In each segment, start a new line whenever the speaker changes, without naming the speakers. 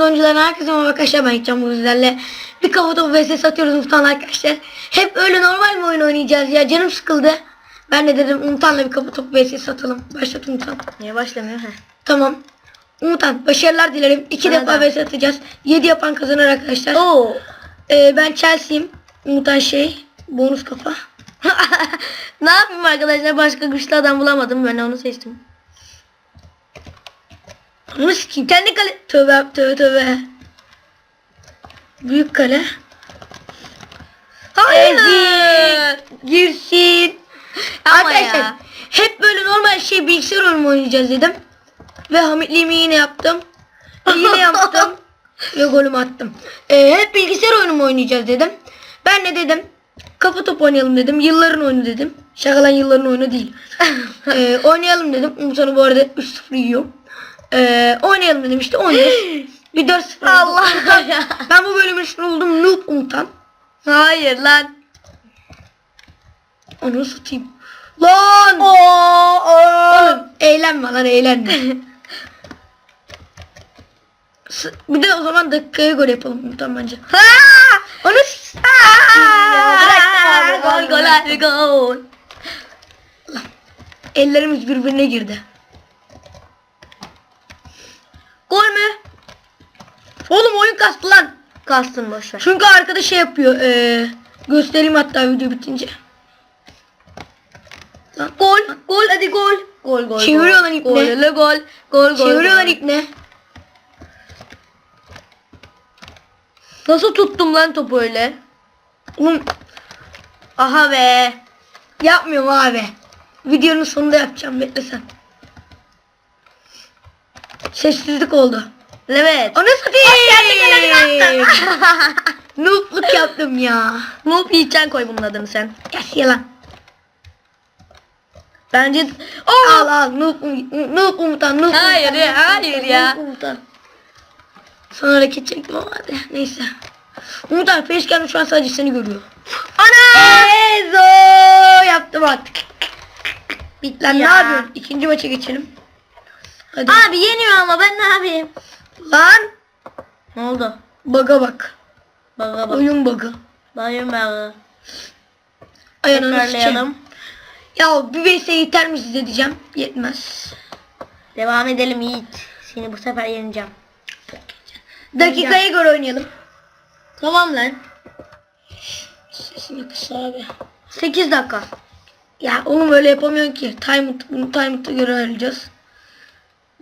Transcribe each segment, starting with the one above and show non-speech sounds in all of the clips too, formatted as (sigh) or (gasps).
Oyuncuların herkese merhaba arkadaşlar ben gideceğim bu sizlerle bir kafa topu vs satıyoruz Umut'tan arkadaşlar. Hep öyle normal mi oyun oynayacağız ya canım sıkıldı. Ben de dedim Umut'tanla bir kafa topu vs satalım. Başlat Umut'tan.
Niye başlamıyor? Heh.
Tamam. Umut'tan başarılar dilerim. İki
Bana
defa
da.
vs atacağız. 7 yapan kazanır arkadaşlar.
Oo.
Ee, ben Chelsea'yim. Umut'tan şey bonus kafa. (laughs)
ne yapayım arkadaşlar? Başka güçlü adam bulamadım. Ben onu seçtim.
Onu sikeyim. Kendi kale. Tövbe tövbe tövbe. Büyük kale.
Hayır.
Ezik. Girsin.
Ama
Arkadaşlar
ya.
hep böyle normal şey bilgisayar oyunu oynayacağız dedim. Ve Hamitliğimi yine yaptım. Yine yaptım. (laughs) ve golümü attım. Ee, hep bilgisayar oyunu oynayacağız dedim. Ben ne dedim? Kafa top oynayalım dedim. Yılların oyunu dedim. Şakalan yılların oyunu değil. (laughs) ee, oynayalım dedim. Umut'unu bu arada 3-0 yiyor. Ee, oynayalım dedim işte oynuyoruz. Bir 4-0
Allah ya. (laughs)
Ben bu bölümün ismini buldum. Noob Umut'tan.
Hayır lan.
Onu satayım. Lan! Oğlum eğlenme lan eğlenme. (laughs) Bir de o zaman dakikaya göre yapalım Umut'tan bence.
Ha!
Onu.
Gol gol hadi gol.
Ellerimiz birbirine girdi.
Gol mü?
Oğlum oyun kastı lan.
Kastın boşver.
Çünkü arkada şey yapıyor. Ee, göstereyim hatta video bitince. Lan,
Gol, gol hadi gol. Gol gol.
Çeviriyor lan ipne.
Gol, gol. Gol gol.
Çeviriyorlar
gol.
ipne.
Nasıl tuttum lan topu öyle?
Oğlum
Aha be.
yapmıyorum abi. Videonun sonunda yapacağım bekle sen. Sessizlik oldu.
Evet.
Onu (laughs) satayım. Noobluk yaptım ya.
Noob Yiğitcan koy bunun adını sen.
Yes yalan.
Bence...
Al al noob, noob umutan noob
Hayır
umutan,
ya, hayır
umutan,
ya.
umutan. Sonra hareket çektim ama hadi neyse. Umutan Facecam şu an sadece seni görüyor.
Ana!
Ezo yaptım bak.
Bitti
Lan ne
ya.
yapıyorsun? İkinci maça geçelim. Hadi.
Abi yeniyor ama ben ne yapayım?
Lan
Ne oldu?
baga bak.
Baka bak.
Oyun bug'ı.
Bayım bağı.
Ayağını sıçayım. Ya bir vs yeter mi size diyeceğim. Yetmez.
Devam edelim Yiğit. Seni bu sefer yeneceğim.
Dakikaya göre oynayalım.
Tamam lan.
Sesini kısa abi.
8 dakika.
Ya oğlum öyle yapamıyorsun ki. Time bunu timeout'a göre ayarlayacağız.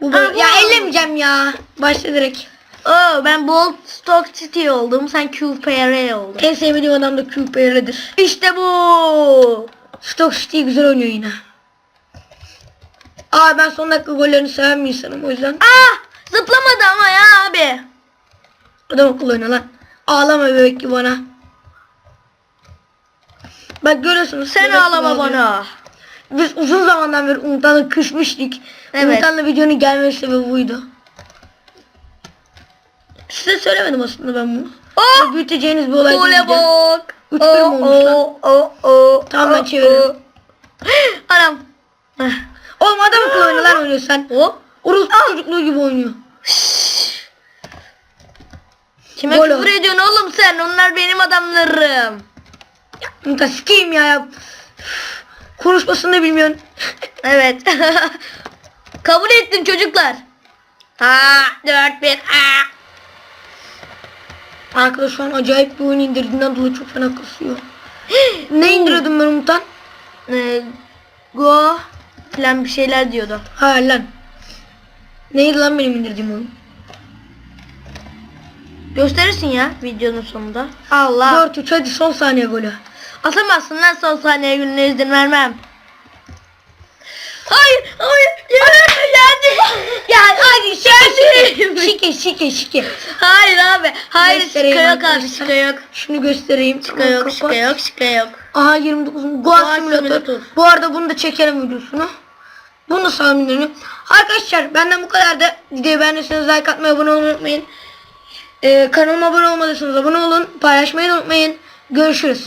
Bu
Aa,
böyle.
bu
Ya
oldu.
ellemeyeceğim ya. Başla direkt.
Oo ben Bolt Stock City oldum. Sen QPR oldun.
En sevmediğim adam da QPR'dir.
İşte bu.
Stock City güzel oynuyor yine. Aa ben son dakika gollerini seven bir insanım o yüzden.
Ah! Zıplamadı ama ya abi.
Adam akıllı oyna lan. Ağlama bebek gibi bana. Bak görüyorsunuz.
Sen ağlama bana.
Biz uzun zamandan beri Umut'la küsmüştük.
Evet.
Umut'la videonun gelmesi sebebi buydu. Size söylemedim aslında ben bunu.
Oh!
Ama Büyüteceğiniz bir olay değildi.
bak.
Üç bölüm olmuş lan.
oh, oh, oh,
Tamam, ben
oh,
çeviriyorum.
oh. (gasps) Anam.
Oğlum adam akıllı oyna lan (gasps) oynuyor sen.
Hop.
Orospu çocukluğu gibi oynuyor.
Kime
Gol
küfür
o.
ediyorsun oğlum sen? Onlar benim adamlarım.
Umut'a sikeyim ya. ya. Konuşmasını da bilmiyorsun. (laughs)
Evet. (laughs) Kabul ettim çocuklar. Ha, 4 1. Ha.
Arkadaş şu an acayip bir oyun indirdiğinden dolayı çok fena kasıyor. (gasps) ne indiriyordum ben Umut'tan?
Ee, go falan bir şeyler diyordu.
Ha lan. Neydi lan benim indirdiğim oyun?
Gösterirsin ya videonun sonunda. Allah.
4-3 hadi son saniye golü.
Atamazsın lan son saniye gününe izin vermem. Hayır, hayır, yemin yani.
Ya hadi şike şike şike şike.
Hayır abi, hayır
Göstereyim
şika yok abi,
arkadaşlar.
şika yok.
Şunu göstereyim.
Şika yok,
Kapat.
şika yok, şika yok.
Aha 29. Goa
Goa.
Simulator. Bu arada bunu da çekerim videosunu. Bunu da. Arkadaşlar benden bu kadar da videoyu beğendiyseniz like atmayı abone olmayı unutmayın. Ee, kanalıma abone olmadıysanız abone olun. Paylaşmayı da unutmayın. Görüşürüz.